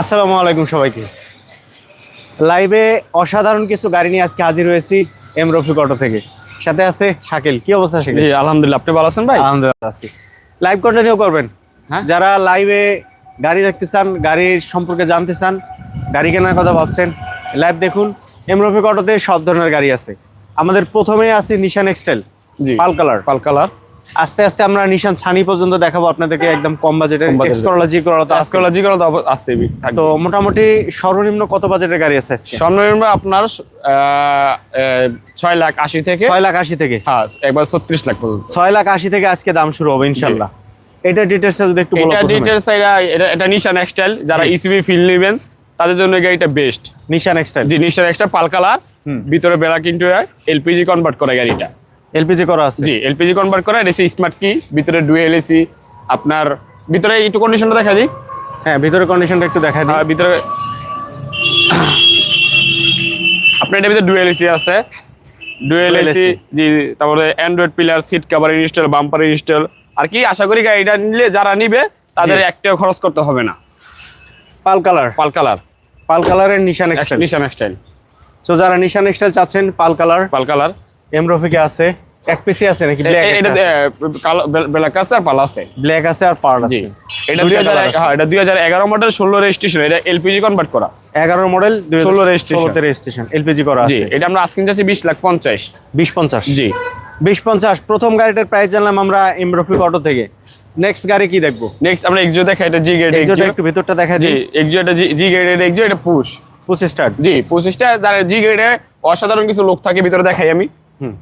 আসসালামু আলাইকুম সবাইকে। লাইভে অসাধারণ কিছু গাড়ি নিয়ে আজকে হাজির হয়েছি এম রফিক অটো থেকে। সাথে আছে শাকিল। কি অবস্থা শাকিল? জি আলহামদুলিল্লাহ। আপনি ভালো আছেন ভাই? আলহামদুলিল্লাহ আছি। লাইভ কন্টিনিউ করবেন। হ্যাঁ। যারা লাইভে গাড়ি দেখতে চান গাড়ির সম্পর্কে জানতে চান গাড়ি কেনার কথা ভাবছেন লাইভ দেখুন। এম রফিক অটোতে সব ধরনের গাড়ি আছে। আমাদের প্রথমে আছে নিশান এক্সটেল জি। পাল কালার। Pearl colour. আস্তে আস্তে আমরা নিশান ছানি পর্যন্ত দেখাবো আপনাদেরকে একদম কম বাজেটের কম budget এক্সের। করলা জি করলা তো। আজকাল করা তো আছে তো মোটামুটি সর্বনিম্ন কত বাজেটের গাড়ি আছে আজকে? সর্বনিম্ন আপনার আহ, আহ, ছয় লাখ আশি থেকে ছয় লাখ আশি থেকে। হ্যাঁ একবার ছত্রিশ লাখ পর্যন্ত। ছয় লাখ আশি থেকে আজকে দাম শুরু হবে ইনশাল্লাহ। এটা ডিটেলস যদি একটু বলো এটা। ডিটেলস এটা এটা- নিশান এক্সটাইল যারা। ইসিবি ফিল নেবেন তাদের জন্য গাড়িটা বেস্ট নিশান এক্সটাইল জি নিশান এক্সটা পাল কালার ভিতরে বেলা কিন্তু এলপিজি কনভার্ট করে গাড়িটা। এলপিজি করা আছে? জি এলপিজি কনভার্ট করা এসি স্মার্ট কি ভিতরে ডুয়েল এসি আপনার ভিতরে একটু কন্ডিশনটা দেখা দিই। হ্যাঁ ভিতরে কন্ডিশনটা একটু দেখা দিই। ভিতরে আপনার এটার ভিতরে ডুয়েল এসি আছে। ডুয়েল এসি জি তারপরে Android pillar seat cover install bumper install আর কি আশা করি গাড়িটা নিলে যারা নিবে তাদের একটাও খরচ করতে হবে না। পাল কালার। Pearl colour. পাল কালারের নিশান নিশান স্টাইল তো যারা নিশান এক্সটাইল চাচ্ছেন pearl colour. Pearl colour. M রফিকে আছে। এক পিসি আছে নাকি এটা ব্ল্যাক আছে আর পাল আছে। ব্ল্যাক আছে আর পার্ল আছে। এটা দুইটা দুই হাজার colour আছে। হ্যাঁ এটা দুই হাজার এগারো মডেল ষোলো রেজিস্ট্রেশন এটা এলপিজি কনভার্ট করা। 11 মডেল 16 registration। ষোলোতে রেজিস্ট্রেশন এলপিজি করা জি এটা আমরা আজকে যাচ্ছি বিশ লাখ পঞ্চাশ। বিশ পঞ্চাশ। জি। বিশ পঞ্চাশ প্রথম গাড়িটার প্রাইস জানলাম আমরা এম রফিক অটো থেকে। নেক্সট গাড়ি কি দেখব? নেক্সট আমরা এক্সিও দেখা এটা জি গ্রেড এক্সোটা একটু ভিতরটা দেখা জি এক্সিও এটা জি গ্রেডের এক্সিও এটা পুশ পুশ স্টার্ট জি পঁচিশটা যারা জি গ্রেডে অসাধারণ কিছু লোক থাকে ভিতরে দেখাই আমি। হুম।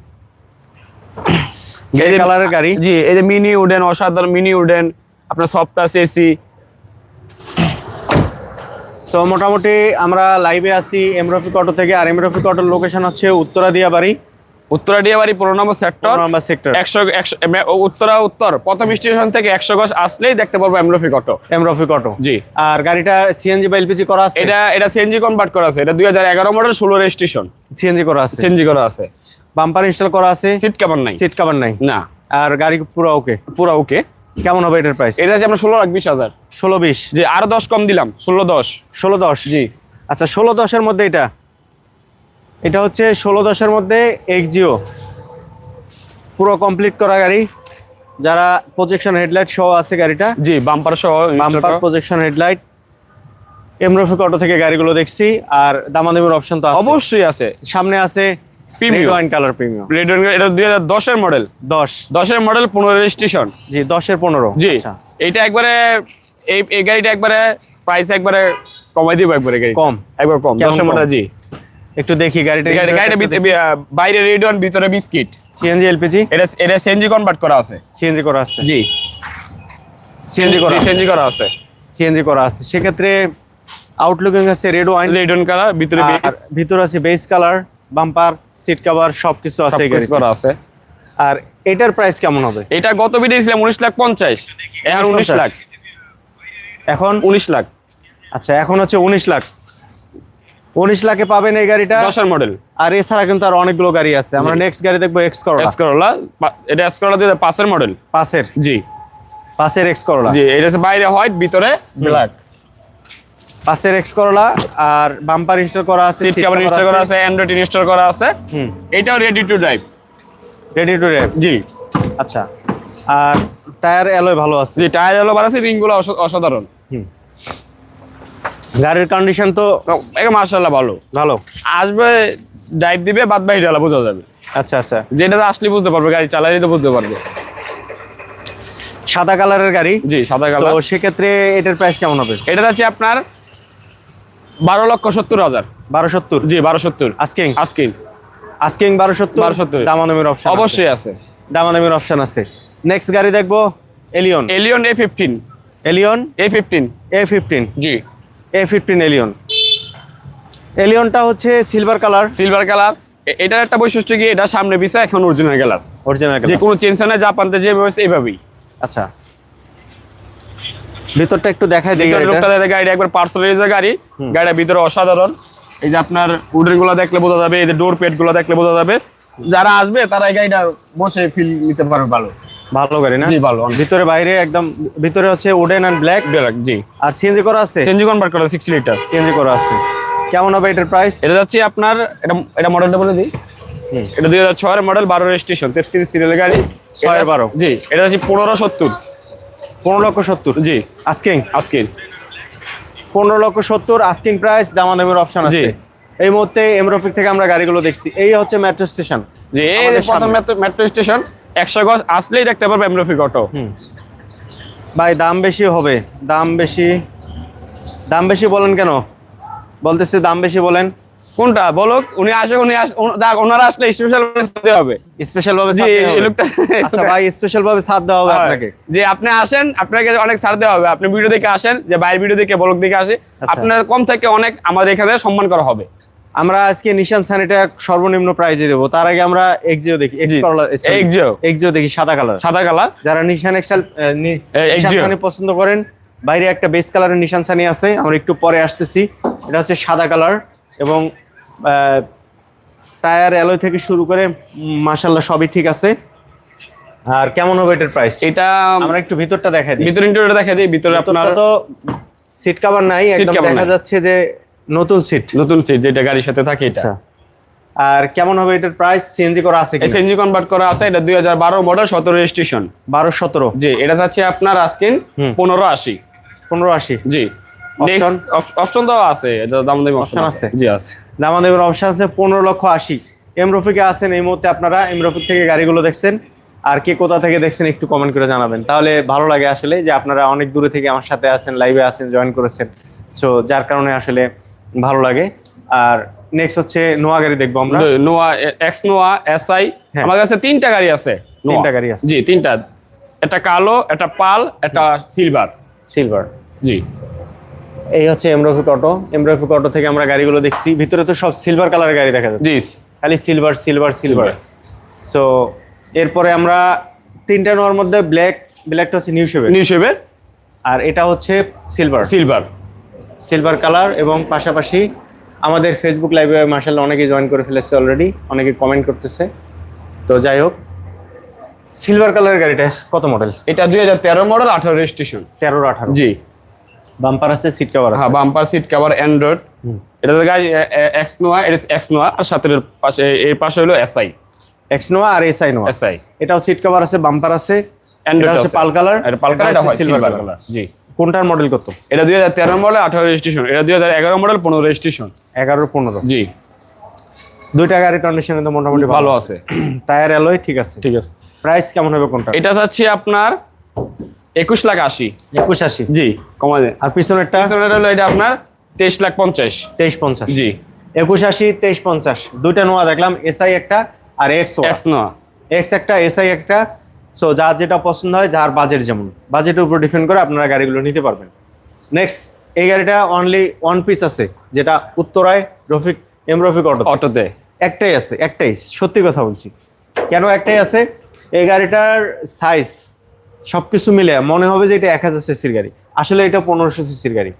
কালারের গাড়ি? জি এই যে মিনি উডেন অসাধারণ মিনি উডেন আপনার সফট আছে এসি সো মোটামুটি আমরা লাইভে আছি এমরফিক অটো থেকে। আর এমরফিক অটোর লোকেশন হচ্ছে উত্তরা দিয়া বাড়ি উত্তরাডিয়া বাড়ি পনেরো নম্বর সেক্টর নাম্বার সেক্টর একশো একশো উত্তরা উত্তর। প্রথম স্টেশন থেকে একশো গজ আসলেই দেখতে পারব এমরফিক অটো এমরফিক অটো জি। আর গাড়িটা সিএনজি বা এলপিজি করা আছে? এটা এটা সিএনজি কনভার্ট করা আছে। এটা দুই হাজার এগারো মডেল ষোলো রেজিস্ট্রেশন। সিএনজি করা আছে। সিএনজি করা আছে। বাম্পার ইনস্টল করা আছে। সিট কেমন নাই। সিট কভার নাই। না। আর গাড়ি পুরো ওকে পুরো ওকে কেমন হবে এটার প্রাইস এটা আছে আমরা ষোলো লাখ বিশ হাজার। ষোলো বিশ। জি আরও দশ কম দিলাম ষোলো দশ। ষোলো দশ? জি। আচ্ছা ষোলো দশের মধ্যে এটা? এটা হচ্ছে ষোলো দশের মধ্যে এক্সজিও পুরো কমপ্লিট করা গাড়ি। যারা প্রজেকশন হেডলাইট সহ আছে গাড়িটা। জি বাম্পার সহ বাম্পার প্রজেকশন হেডলাইট এমরফিক অটো থেকে গাড়িগুলো দেখছি আর দামাদামির অপশন তো আছে। অবশ্যই আছে। সামনে আছে। Red wine colour premium red এটা মডেল মডেল রেজিস্ট্রেশন জি আচ্ছা, এইটা একবারে এই এই গাড়িটা একবারে প্রাইস একবারে কমাই দিব একবারে গাড়ি কম। একবার কম। কেমন দশের মডেল জি। একটু দেখি গাড়িটা গাড়িটা ভিতরে- বাইরে রেড ভিতরে বিস্কিট সিএনজি এলপিজি এটা এটা সিএনজি কনভার্ট করা আছে। সিএনজি করা আছে। জি। সিএনজি করা সিএনজি করা আছে। সিএনজি করা আছে। সেক্ষেত্রে আউটলুকিং আছে red wine red wine colour ভিতরে বেস আছে beige colour bumper seat cover সবকিছু আছে করা আছে। আর এটার প্রাইস কেমন হবে? এটা গত ভিডিও ছিলাম উনিশ লাখ পঞ্চাশ। এখন উনিশ 19 লাখ। এখন? উনিশ লাখ। আচ্ছা এখন হচ্ছে উনিশ লাখ। উনিশ লাখে পাবেন এই গাড়িটা। দশের মডেল আর এছাড়া কিন্তু আর অনেকগুলো গাড়ি আছে। আমরা নেক্সট গাড়ি দেখব এক্স করোলা এসকরোলা এটা এসকরোলা দুই হাজার পাঁচের মডেল পাশের জি। পাশের এক্স করোলা জি এটা বাইরে হোয়াইট ভিতরে ব্ল্যাক পাশের এক্স করোলা আর বাম্পার ইনস্টল করা আছে সিট কভার ইনস্টল করা আছে। অ্যান্ড্রয়েড ইনস্টল করা আছে। হুম। এটাও ready to drive ready to red জি। আচ্ছা। আর টায়ার অ্যালয় ভালো আছে? জি টায়ার হলো বার আছে রিংগুলো অসাধারণ। হুম। গাড়ির কন্ডিশন তো এটা মার্শাল্লাহ ভালো। ভালো। আসবে ড্রাইভ দিবে বাদ বাকি ডালা বোঝা যাবে। আচ্ছা আচ্ছা। যেটা আসলে বুঝতে পারবে গাড়ি চালাইলে তো বুঝতে পারবে। সাদা কালারের গাড়ি? জি সাদা তো কালার সেক্ষেত্রে এটার প্রাইস কেমন হবে? এটা আছে আপনার বারো লক্ষ সত্তর হাজার। বারো সত্তর? জি বারো সত্তর। আস্কিং? আজকে আস্কিং বারো সত্তর? 1270 দামাদামির অপশন অবশ্যই আছে। দামাদামির অপশন আছে। নেক্সট গাড়ি দেখব Allion Allion A fifteen Allion A fifteen A fifteen G. A fifteen Allion এলিয়নটা হচ্ছে সিলভার কালার সিলভার কালার এটার একটা বৈশিষ্ট্য কি? এটা সামনে পিছে এখন অরিজিনাল গ্লাস অরিজিনাল যে কোনো চেঞ্জ হয় না জাপানতে যে ব্যবস্থা এইভাবেই। আচ্ছা। ভিতরটা একটু দেখাই দিই ভিতরে লোকটা দেখে গাড়ি একবার পার্সোনালাইজের গাড়ি। গাড়ির ভিতরে অসাধারণ। এই যে আপনার উডেরগুলো দেখলে বোঝা যাবে এই যে ডোর পেটগুলো দেখলে বোঝা যাবে। যারা আসবে তারা এই গাড়িটা বসে ফিল নিতে পারবে ভালো। ভালো গাড়ি না? জি ভালো ভিতরে বাইরে একদম ভিতরে হচ্ছে উডেন এন্ড ব্ল্যাক ব্ল্যাক জি। আর সিএনজি করা আছে? চেঞ্জি কনভার্ট করা সিক্সটি লিটার সিএনজি করা আছে। কেমন হবে এটার প্রাইস এটা যাচ্ছে আপনার এটা এটা মডেলটা বলে দিই। এটা দুই হাজার ছয়ের মডেল বারো রেজিস্ট্রেশন তেত্রিশ সিরিয়াল গাড়ি। ছয় এটা- বারো। জি এটা পনেরো সত্তর। পনেরো লক্ষ সত্তর। জি। আস্কিং আজকে পনেরো লক্ষ সত্তর আস্কিং প্রাইস দামাদামের অপশন আছে। এই মুহূর্তে এমরফিক থেকে আমরা গাড়িগুলো দেখছি। এই হচ্ছে মেট্রো স্টেশন যে প্রথম মেট্রো স্টেশন একশো গজ আসলেই দেখতে পারবে এমরফিক অটো ভাই দাম বেশি হবে। দাম বেশি দাম বেশি বলেন কেন? বলতেছে দাম বেশি বলেন। কোনটা? বলুক উনি আসে উনি ওনারা আসলে স্পেশাল দিতে হবে। স্পেশাল ভাবে দেওয়া আচ্ছা ভাই স্পেশাল ভাবে ছাড় দেওয়া হবে আপনাকে। যে আপনি আসেন আপনাকে অনেক ছাড় দেওয়া হবে। আপনি ভিডিও দেখে আসেন যে বাইরের ভিডিও দেখে বলক দেখে আসে। আচ্ছা। আপনার কম থেকে অনেক আমাদের এখানে সম্মান করা হবে। আমরা আজকে নিশান সানিটা সর্বনিম্ন প্রাইজে দেবো। তার আগে আমরা এক্সিও দেখি। Exio। এক্সিও দেখি সাদা কালার সাদা কালার যারা নিশান এক্সেল নিশান পছন্দ করেন বাইরে একটা বেস কালারের নিশান সানি আছে। আমরা একটু পরে আসতেছি। এটা হচ্ছে সাদা কালার এবং টায়ার অ্যালয় থেকে শুরু করে মাশাল্লাহ সবই ঠিক আছে। আর কেমন হবে এটার প্রাইস এটা আমরা একটু ভিতরটা দেখাই দিই। ভিতরে ইন্টারভিউ দেখা দিই ভিতরে আপনার তো সিট কভার নাই একদম দেখা যাচ্ছে যে নতুন সিট নতুন সিট যেটা গাড়ির সাথে থাকে এটা। আচ্ছা। আর কেমন হবে এটার প্রাইস সিএনজি করা আছে কি এসএনজি কনভার্ট করা আছে এটা দুই হাজার বারো মডেল সতেরো রেজিস্ট্রেশন বারো সতেরো। জি এটা যাচ্ছে আপনার আজকে হুম। পনেরো আশি। পনেরো আশি। জি। Option? অপশন দেওয়া আছে এটা দাম দামি অপশন আছে? জি আছে। আমাদের অপশন আছে পনেরো লক্ষ আশি। এমরফিকে আছেন এই মুহূর্তে আপনারা এমরফিক থেকে গাড়িগুলো দেখছেন। আর কে কোথা থেকে দেখছেন একটু কমেন্ট করে জানাবেন। তাহলে ভালো লাগে আসলে যে আপনারা অনেক দূরে থেকে আমার সাথে আছেন লাইভে আছেন জয়েন করেছেন। সো যার কারণে আসলে ভালো লাগে। আর নেক্সট হচ্ছে নোয়া গাড়ি দেখব আমরা। Noah X Noah SI. আমার কাছে তিনটা গাড়ি আছে তিনটা গাড়ি আছে। জি তিনটা। একটা কালো একটা পাল একটা সিলভার সিলভার জি। এই হচ্ছে এমরফিক অটো এমরফিক অটো থেকে আমরা গাড়িগুলো দেখছি। ভিতরে তো সব সিলভার কালারের গাড়ি দেখা যাচ্ছে। জি। খালি সিলভার সিলভার সিলভার সো এরপরে আমরা তিনটা নোয়ার মধ্যে ব্ল্যাক ব্ল্যাকটা হচ্ছে নিউ শেভেন নিউ শেপের আর এটা হচ্ছে সিলভার সিলভার সিলভার কালার এবং পাশাপাশি আমাদের ফেসবুক লাইভে মার্শাল্লাহ অনেকেই জয়েন করে ফেলেছে অলরেডি অনেকে কমেন্ট করতেছে। তো যাই হোক সিলভার কালারের গাড়িটা কত মডেল এটা দুই হাজার তেরো মডেল আঠারো রেজিস্ট্রেশন তেরো আঠারো। জি। বাম্পার আছে সিট কভার আছে। হ্যাঁ বাম্পার সিট কভার অ্যান্ড্রয়েড এটা তো গাড়ি এক্স নোয়া এটা এক্স নোয়া আর সাথে পাশে এই পাশে হলো এসআই এক্স নোয়া আর এসআই নোয়া এসআই এটাও সিট কভার আছে বাম্পার আছে। অ্যান্ড্রয়েড হচ্ছে পাল কালার এটা পাল কালার হয় সিলভার কালার জি। কোনটার মডেল কত? এটা দুই হাজার তেরো মডেল আঠারো রেজিস্ট্রেশন এটা দুই হাজার এগারো মডেল পনেরো রেজিস্ট্রেশন এগারো পনেরো। জি। দুইটা গাড়ির কন্ডিশন কিন্তু মোটামুটি ভালো আছে। টায়ার অ্যালয় ঠিক আছে। ঠিক আছে। প্রাইস কেমন হবে কোনটা এটা যাচ্ছে আপনার একুশ লাখ আশি। একুশ আশি। জি কমা দেন আর পিছনেরটা? পিছনের হলো এটা আপনার তেইশ লাখ পঞ্চাশ। তেইশ পঞ্চাশ। জি। একুশ আশি তেইশ পঞ্চাশ। দুইটা নোয়া দেখলাম এসআই একটা আর এক্স এক্স নোয়া। এক্স একটা এসআই একটা। সো যার যেটা পছন্দ হয় যার বাজেট যেমন। বাজেটের উপর ডিপেন্ড করে আপনারা গাড়িগুলো নিতে পারবেন। নেক্সট এই গাড়িটা অনলি ওয়ান পিস আছে যেটা উত্তরায় রফিক এম রফিক অটো অটোতে। একটাই আছে একটাই। সত্যি কথা বলছি। কেন একটাই আছে? এই গাড়িটার সাইজ সব কিছু মিলে মনে হবে যে এটা এক হাজার সিসির গাড়ি। আসলে এটা পনেরোশো সিসির গাড়ি।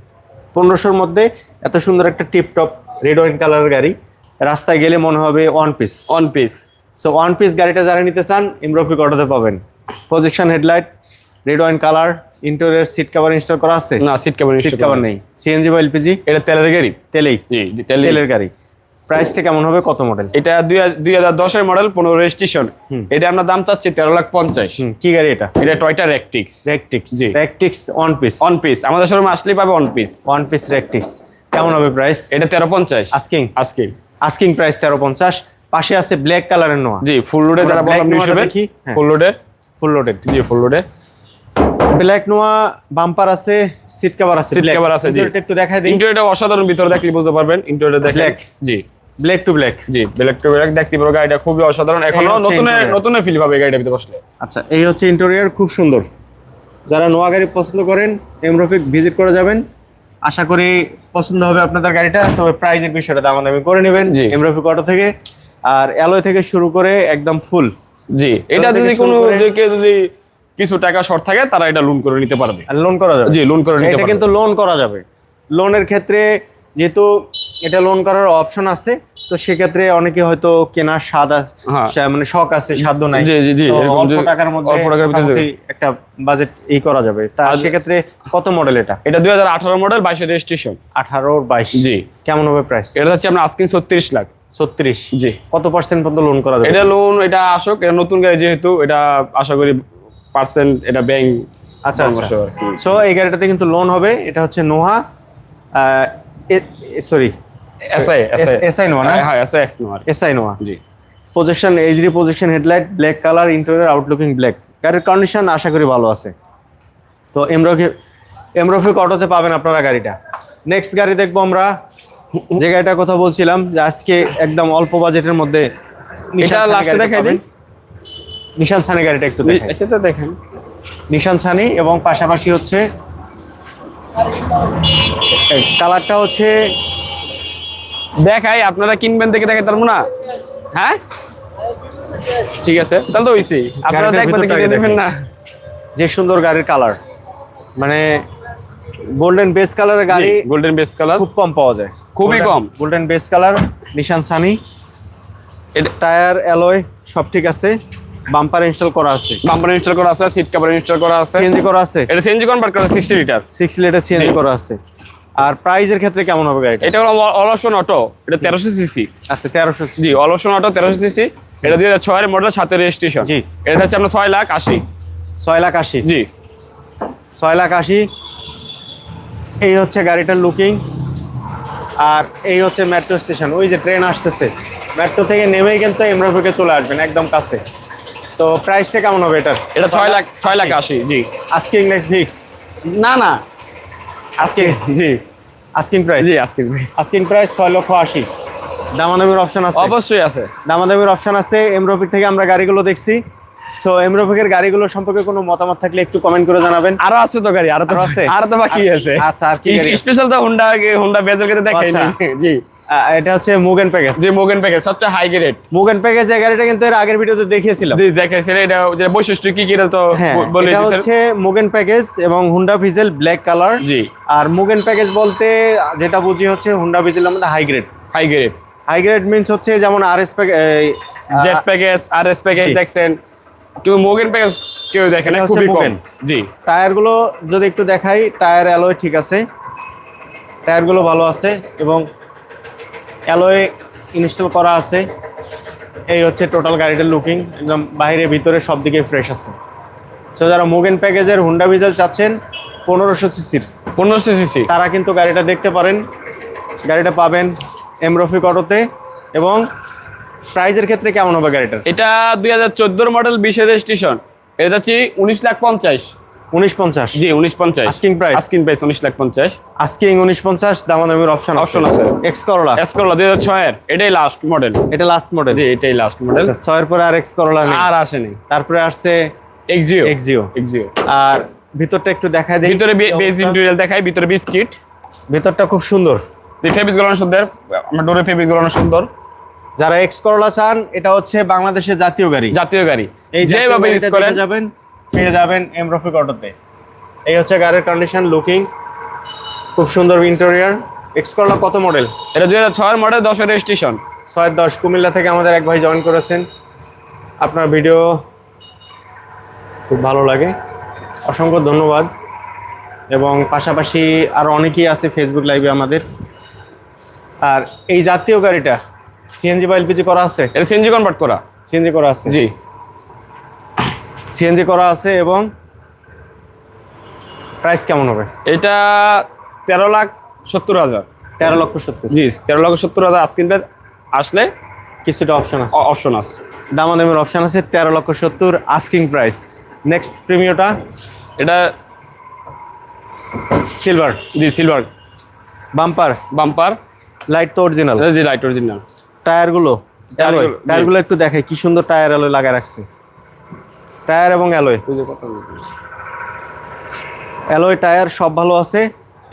পনেরোশোর মধ্যে এত সুন্দর একটা টিপটপ রেড ওয়াইন কালারের গাড়ি। রাস্তায় গেলে মনে হবে one piece one piece so one piece গাড়িটা যারা নিতে চান ইমরফিক অটোতে পাবেন। Projection headlight red wine colour interior seat cover install করা আছে? না সিট কভার সিট কভার নেই। সিএনজি বা এলপিজি এটা তেলের গাড়ি? তেলেই। তেলের গাড়ি। প্রাইসটা কেমন হবে? কত মডেল এটা দুই হাজার- দশের মডেল পনেরো রেজিস্ট্রেশন। এটা আমরা দাম চাচ্ছি তেরো লাখ পঞ্চাশ। কি গাড়ি এটা? এটা টয়টা রেকটিক্স রেকটিক্স জি। Ractis one piece one piece আমাদের শোরুমে আসলেই পাবে one piece one piece Ractis কেমন হবে প্রাইস এটা তেরো পঞ্চাশ। আস্কিং আজকে আস্কিং প্রাইস তেরো পঞ্চাশ। পাশে আছে ব্ল্যাক কালারের নোয়া। জি ফুল রোডে যারা। হ্যাঁ। ফুল রোডে ফুল লোডেড জি ফুল রোডে ব্ল্যাক নোয়া বাম্পার আছে সিট কভার আছে black। cover আছে, জি। একটু দেখাই দিই। ইন্টেরিয়রটা অসাধারণ ভিতরে দেখলে বুঝতে পারবেন। ইন্টেরিয়রটা দেখলে জি। ব্ল্যাক টু ব্ল্যাক জি ব্ল্যাক টু ব্ল্যাক দেখতে পারো গাড়িটা খুবই অসাধারণ। এখনও নতুন নতুন ফিল পাবে গাড়িটা ভিতরে বসলে। আচ্ছা এই হচ্ছে ইন্টেরিয়র খুব সুন্দর। যারা নোয়া গাড়ি পছন্দ করেন এমরফিক ভিজিট করে যাবেন। আশা করি পছন্দ হবে আপনাদের গাড়িটা তবে প্রাইজের বিষয়টা দামাদামি করে নেবেন জি। এমরফিক অটো থেকে। আর অ্যালয় থেকে শুরু করে একদম ফুল জি এটা যদি কোনো কেউ যদি কিছু টাকা শর্ট থাকে তারা এটা লোন করে নিতে পারবে। লোন করা যাবে। জি লোন করে নিতে এটা কিন্তু লোন করা যাবে। লোনের ক্ষেত্রে যেহেতু এটা লোন করার অপশন আছে তো সেক্ষেত্রে অনেকে হয়তো কেনার স্বাদ আছে হ্যাঁ। মানে শখ আছে সাধ্য নাই। অল্প টাকার মধ্যে একটা বাজেট এই করা যাবে। তা সেক্ষেত্রে কত মডেল এটা? এটা দুই হাজার আঠারো মডেল বাইশের রেজিস্ট্রেশন আঠারো বাইশ। জি। কেমন হবে প্রাইস এটা হচ্ছে আপনার আস্কিং ছত্রিশ লাখ। ছত্রিশ। জি। কত পার্সেন্ট পর্যন্ত লোন করা যাবে? এটা লোন এটা আসুক এটা নতুন গাড়ি যেহেতু এটা আশা করি পার্সেন্ট এটা ব্যাংক আচ্ছা আচ্ছা। সো এই গাড়িটাতে কিন্তু লোন হবে এটা হচ্ছে Noah sorry SI SI SI Noah না? হ্যাঁ SI X Noah SI Noah জি। Position HD position headlight black colour interior outlooking black গাড়ির কন্ডিশন আশা করি ভালো আছে। তো এমরফি এমরফিক অটোতে পাবেন আপনারা গাড়িটা। নেক্সট গাড়ি দেখব আমরা। যে গাড়িটার কথা বলছিলাম যে আজকে একদম অল্প বাজেটের মধ্যে নিশান সানি গাড়িটা একটু দেখাই। সেটা দেখেন। নিশান সানি এবং পাশাপাশি হচ্ছে কালারটা হচ্ছে দেখাই আপনারা কিনবেন দেখে দেখে তার না হ্যাঁ? ঠিক আছে তাহলে তো হইছে। আপনারা দেখবেন দেখে নেবেন না। যে সুন্দর গাড়ির কালার। মানে গোল্ডেন বেস কালারের গাড়ি গোল্ডেন বেস কালার। খুব কম পাওয়া যায়। খুবই কম। Golden beige colour Nissan Sunny. Tyre alloy সব ঠিক আছে। বাম্পার ইনস্টল করা আছে। বাম্পার ইনস্টল করা আছে সিট কভার ইনস্টল করা আছে। সিএনজি করা আছে? এটা সিএনজি কনভার্ট করা 60 লিটার সিক্স লিটার সিএনজি করা আছে। আর প্রাইজের ক্ষেত্রে কেমন হবে গাড়িটা? এটা হলো অল অপশন অটো এটা 1300 সিসি আচ্ছা তেরোশো জি অল অপশন অটো 1300 সিসি এটা 2006 এর মডেল সাথে রেজিস্ট্রেশন জি। এটা হচ্ছে আপনার 6 লাখ 80 ছয় লাখ আশি। জি। ছয় লাখ আশি। এই হচ্ছে গাড়িটার লুকিং আর এই হচ্ছে মেট্রো স্টেশন ওই যে ট্রেন আসতেছে। মেট্রো থেকে নেমেই কিন্তু এমরাফিকে চলে আসবেন একদম কাছে। তো প্রাইসটা কেমন হবে এটার? এটা 6 লাখ 6 লাখ 80 জি। আজকে ইংলিশ ফিক্স না না। আজকে? জি। আস্কিং প্রাইস জি আজকে আস্কিং প্রাইস ছয় লক্ষ আশি। দামাদামির অপশন আছে? অবশ্যই আছে। দামাদামির অপশন আছে। এমরফিক থেকে আমরা গাড়িগুলো দেখছি। সো এমরফিকের গাড়িগুলো সম্পর্কে কোনো মতামত থাকলে একটু কমেন্ট করে জানাবেন। আরও আছে তো গাড়ি আরও তো আছে? আরও তো বাকি আছে। আচ্ছা, আর কি? স্পেশাল তো হোন্ডা হোন্ডা বেজেল কে দেখাই আচ্ছা। জি। এটা হচ্ছে মুগেন প্যাকেজ যে মোগেন প্যাকেজ সবচেয়ে হাই গ্রেড মুগেন প্যাকেজ এই গাড়িটা কিন্তু এর আগের ভিডিওতে দেখিয়েছিলাম। জি দেখাইছেন এটা যে বৈশিষ্ট্য কি কি তো হ্যাঁ বলে এটা হচ্ছে মুগেন প্যাকেজ এবং হুন্ডা ভিজেল ব্ল্যাক কালার জি। আর মুগেন প্যাকেজ বলতে যেটা বুঝি হচ্ছে হুন্ডা ভিজেলের মধ্যে high grade high grade high grade means হচ্ছে যেমন R S Z package R S package. দেখছেন। কিন্তু মোগেন প্যাকেজ কেউ দেখে না খুবই কম। জি। টায়ারগুলো যদি একটু দেখাই টায়ার অ্যালয় ঠিক আছে। টায়ারগুলো ভালো আছে এবং অ্যালয় ইনস্টল করা আছে। এই হচ্ছে টোটাল গাড়িটার লুকিং একদম বাইরে ভিতরে সব দিকে ফ্রেশ আছে। সো যারা মুগেন প্যাকেজের হুন্ডা ভিজেল চাচ্ছেন পনেরোশো সিসির পনেরোশো সিসি তারা কিন্তু গাড়িটা দেখতে পারেন। গাড়িটা পাবেন এমরফিক অটোতে এবং প্রাইজের ক্ষেত্রে কেমন হবে গাড়িটা এটা দুই হাজার চোদ্দোর মডেল বিশের রেজিস্ট্রেশন এটা হচ্ছে উনিশ লাখ পঞ্চাশ। উনিশ পঞ্চাশ। জি উনিশ পঞ্চাশ? আস্কিং প্রাইস উনিশ লাখ পঞ্চাশ। আজকে উনিশ পঞ্চাশ দামাদামির অপশন আছে। এক্স করলা এস করলা দুই হাজার ছয়ের। এটাই লাস্ট মডেল এটা লাস্ট মডেল জি এটাই লাস্ট মডেল ছয়ের পরে আর এক্স করলা আর আসেনি। তারপরে আসছে এক্সিও এক্সিও এক্সিও আর ভিতরটা একটু দেখায় দেই। ভিতরে কি ইন্টেরিয়াল দেখাই ভিতরে বিস্কিট ভিতরটা খুব সুন্দর। ফেব্রিক সুন্দর। আমার ডোরে ফেব্রিক সুন্দর। যারা এক্স করলা চান এটা হচ্ছে বাংলাদেশের জাতীয় গাড়ি। জাতীয় গাড়ি। যেভাবে ইউজ করেন। যাবেন। পেয়ে যাবেন এমরফিক অটোতে। এই হচ্ছে গাড়ির কন্ডিশন লুকিং খুব সুন্দর ইন্টেরিয়ার এক্স করলা কত মডেল এটা দুই হাজার ছয়ের মডেল দশের রেজিস্ট্রেশন ছয় দশ কুমিল্লা থেকে আমাদের এক ভাই জয়েন করেছেন। আপনার ভিডিও খুব ভালো লাগে। অসংখ্য ধন্যবাদ। এবং পাশাপাশি আরও অনেকেই আছে ফেসবুক লাইভে আমাদের। আর এই জাতীয় গাড়িটা সিএনজি বা এলপিজি করা আছে? এটা সিএনজি কনভার্ট করা। সিএনজি করা আছে। জি। সিএনজি করা আছে এবং প্রাইস কেমন হবে? এটা তেরো লাখ সত্তর হাজার। তেরো লক্ষ সত্তর। জি তেরো লক্ষ সত্তর হাজার আজকিন আসলে কিছুটা অপশন আছে। অপশন আছে। দামাদামের অপশন আছে তেরো লক্ষ সত্তর আস্কিং প্রাইস নেক্সট প্রিমিয়টা এটা সিলভার জি সিলভার বাম্পার বাম্পার লাইট তো অরিজিনাল জি লাইট অরিজিনাল টায়ারগুলো টায়ারগুলো, একটু দেখে কি সুন্দর টায়ার অ্যালয় লাগায় রাখছে। টায়ার এবং অ্যালয়। অ্যালয় টায়ার সব ভালো আছে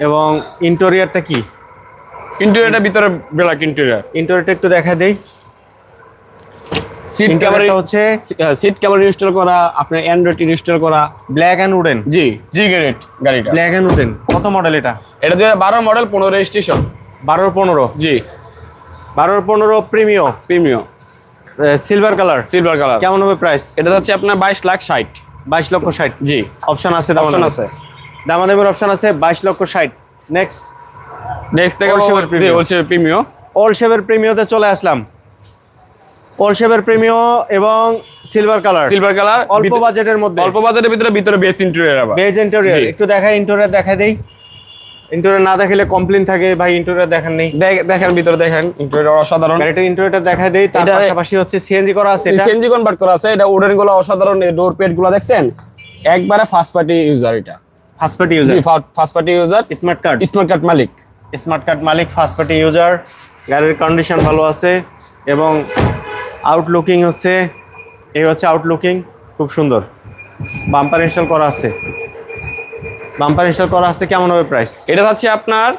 এবং ইন্টেরিয়ারটা কি? ইন্টেরিয়রটা ভিতরে ব্ল্যাক ইন্টেরিয়র। ইন্টেরিয়রটা একটু দেখা দেই। সিট ক্যামেরা হচ্ছে সিট ক্যামেরা ইনস্টল করা আপনার অ্যান্ড্রয়েড ইনস্টল করা। ব্ল্যাক অ্যান্ড উডেন জি জি গ্রেড গাড়িটা। ব্ল্যাক অ্যান্ড উডেন কত মডেল এটা? এটা দুই হাজার বারো মডেল পনেরো রেজিস্ট্রেশন বারো পনেরো। জি। বারো পনেরো Premio premium silver colour silver colour কেমন হবে প্রাইস এটা হচ্ছে আপনার বাইশ লাখ ষাট। বাইশ লক্ষ ষাট। জি। অপশন আছে অপশন আছে। দামাদামের অপশন আছে বাইশ লক্ষ ষাট। নেক্সট নেক্সট থেকে All Shaver Premium. Wholesale premium all শেভের প্রিমিওতে চলে আসলাম। অল শেভের প্রিমিও এবং সিলভার কালার সিলভার কালার অল্প বাজেটের মধ্যে। অল্প বাজারের ভিতরে ভিতরে বেস ইন্টেরিয়র আবার। বেজ ইন্টেরিয়র একটু দেখাই ইন্টেরিয়র দেখা দেই। ইন্টেরিয়র না দেখালে কমপ্লেন থাকে ভাই ইন্টেরিয়র দেখান নেই। দেখ- দেখেন ভিতরে দেখেন ইন্টেরিয়র অসাধারণ। গাড়িটার ইন্টেরিয়রটা দেখা দেই তার পাশাপাশি হচ্ছে সিএনজি করা আছে এটা। সিএনজি কনভার্ট করা আছে এটা উডেনগুলো অসাধারণ ডোর পেডগুলো দেখছেন? একবারে ফার্স্ট পার্টি ইউজার এটা। First party user first party user smart card smart card মালিক। স্মার্ট কার্ড মালিক ফার্স্ট পার্টি ইউজার গাড়ির কন্ডিশন ভালো আছে এবং আউটলুকিং হচ্ছে এই হচ্ছে আউটলুকিং খুব সুন্দর। বাম্পার ইনস্টল করা আছে। বাম্পার ইনস্টল করা আছে কেমন হবে প্রাইস এটা হচ্ছে আপনার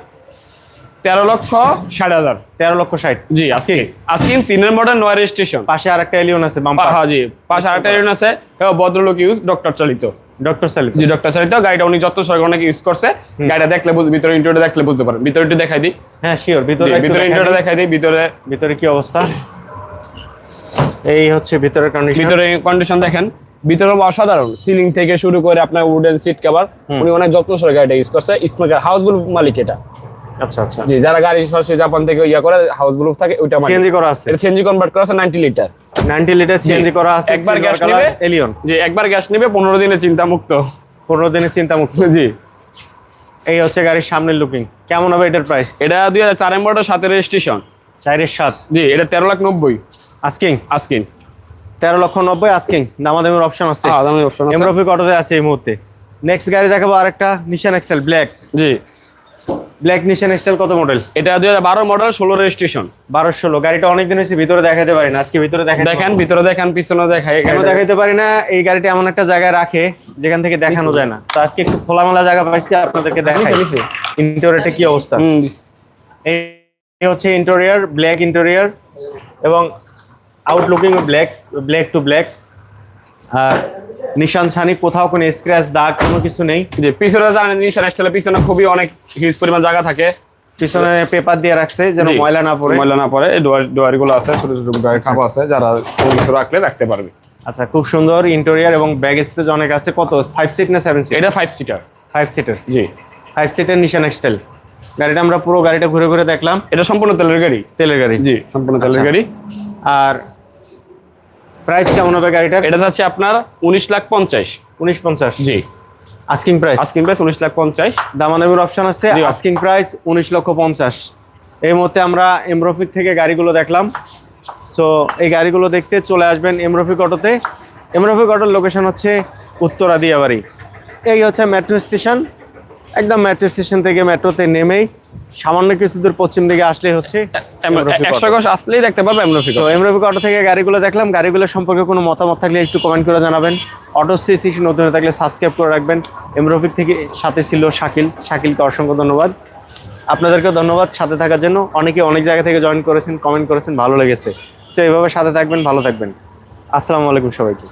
তেরো লক্ষ ষাট হাজার। তেরো লক্ষ ষাট। জি আজকে আজকে তিনের মডেল নয় রেজিস্ট্রেশন পাশে আর একটা এলিয়ন আছে বাম্পার হ্যাঁ জি পাশে আরেকটা ইউন আছে হ্যাঁ ভদ্রলোক ইউজ ডক্টর চালিত। ডক্টর সালিম জি ডক্টর চালিত। গাড়িটা উনি যত সরকার অনেক ইউজ করছে গাড়িটা দেখলে বুঝ- ভিতরে ইন্টারটা দেখলে বুঝতে পারেন ভিতরে একটু দেখাই দিই। হ্যাঁ শিওর ভিতরে ভিতরে দেখাই দেখাই দিই ভিতরে ভিতরে কি অবস্থা? এই হচ্ছে ভিতরের কন্ডিশন ভিতরে কন্ডিশন দেখেন। ভিতরে অসাধারণ। সিলিং থেকে শুরু করে আপনার উডেন সিট কভার উনি অনেক যত্ন সহকারে গাড়িটা ইউজ করছে। স্মার্ট হাউসফুল মালিক এটা। আচ্ছা আচ্ছা। জি যারা গাড়ি সরাসরি জাপান থেকে ইয়া করে হাউসফুল থাকে ওইটা সিএনজি করা আছে। এটা সিএনজি কনভার্ট করা আছে 90 লিটার 90 লিটার সিএনজি করা আছে একবার গ্যাস নেবে এলিয়ন জি একবার গ্যাস নেবে 15 দিনে চিন্তা মুক্ত 15 দিনের চিন্তা মুক্ত জি। এই হচ্ছে গাড়ির সামনের লুকিং কেমন হবে এটার প্রাইস এটা 2004 মডেল সাথে রেজিস্ট্রেশন চারের সাত। জি এটা 13 লাখ 90 আস্কিং আস্কিন তেরো লক্ষ নব্বই আস্কিং দামাদামের অপশন আছে। হ্যাঁ দামি অপশন আছে। এমরফিক অটোতে আছে এই মুহূর্তে। নেক্সট গাড়ি দেখাবো আরেকটা নিশান এক্সেল ব্ল্যাক জি। ব্ল্যাক নিশান এক্সেল কত মডেল এটা 2012 মডেল 16 রেজিস্ট্রেশন বারো ষোলো। গাড়িটা অনেকদিন হয়েছে ভিতরে দেখাতে পারি না। আজকে ভিতরে দেখাতে দেখেন ভিতরে দেখেন পিছনে দেখাই কেন দেখাইতে পারি না। এই গাড়িটা এমন একটা জায়গায় রাখে যেখান থেকে দেখানো যায় না। তো আজকে একটু খোলামেলা জায়গা পাইছি আপনাদেরকে দেখাই। ইন্টেরিয়রটা কি অবস্থা? এই হচ্ছে ইন্টেরিয়র ব্ল্যাক ইন্টেরিয়র এবং outlooking black black to black R Nissan Sunny কোথাও কোনো স্ক্র্যাচ দাগ কোনো কিছু নেই? যে পিছনে জানেন নিশান অ্যাকচুয়ালি পিছনে খুবই অনেক হিউজ পরিমাণ জায়গা থাকে। পিছনে পেপার দিয়ে রাখছে যেন ময়লা না পড়ে। ময়লা না পড়ে এই ডোয়ারগুলো আছে ছোট ছোট ডোয়ারি খাপ আছে যারা কোনো কিছু রাখলে রাখতে পারবে। আচ্ছা খুব সুন্দর ইন্টেরিয়র এবং ব্যাগ স্পেস অনেক আছে। কত? ফাইভ সিট না সেভেন সিট এটা ফাইভ সিটার ফাইভ সিটের জি। ফাইভ সিটের নিশান এক্সটেল গাড়িটা আমরা পুরো গাড়িটা ঘুরে ঘুরে দেখলাম। এটা সম্পূর্ণ তেলের গাড়ি। তেলের গাড়ি। জি সম্পূর্ণ তেলের আচ্ছা। গাড়ি। আর প্রাইস কেমন হবে গাড়িটার? এটা হচ্ছে আপনার উনিশ লাখ পঞ্চাশ। উনিশ পঞ্চাশ? জি। আস্কিং প্রাইস আস্কিং প্রাইস উনিশ লাখ পঞ্চাশ। দামাদামির অপশন আছে। আস্কিং প্রাইস উনিশ লক্ষ পঞ্চাশ। এই মুহূর্তে আমরা এমরফিক থেকে গাড়িগুলো দেখলাম। সো এই গাড়িগুলো দেখতে চলে আসবেন এমরফিক অটোতে এমরফিক অটোর লোকেশন হচ্ছে উত্তরা দিয়াবাড়ি। এই হচ্ছে মেট্রো স্টেশন একদম মেট্রো স্টেশন থেকে মেট্রোতে নেমেই সামান্য কিছু দূর পশ্চিম দিকে আসলে হচ্ছে এমরফিক একশো অটো। গজ আসলেই দেখতে পাবে এমরফিক তো এমরফিক অটো থেকে গাড়িগুলো দেখলাম। গাড়িগুলো সম্পর্কে কোনো মতামত থাকলে একটু কমেন্ট করে জানাবেন। অটো সি সিসি নতুন থাকলে সাবস্ক্রাইব করে রাখবেন। এমরফিক থেকে সাথে ছিল শাকিল। শাকিলকে অসংখ্য ধন্যবাদ। আপনাদেরকে ধন্যবাদ সাথে থাকার জন্য। অনেকে অনেক জায়গা থেকে জয়েন করেছেন কমেন্ট করেছেন ভালো লেগেছে। সো এইভাবে সাথে থাকবেন ভালো থাকবেন। আসসালামু আলাইকুম সবাইকে।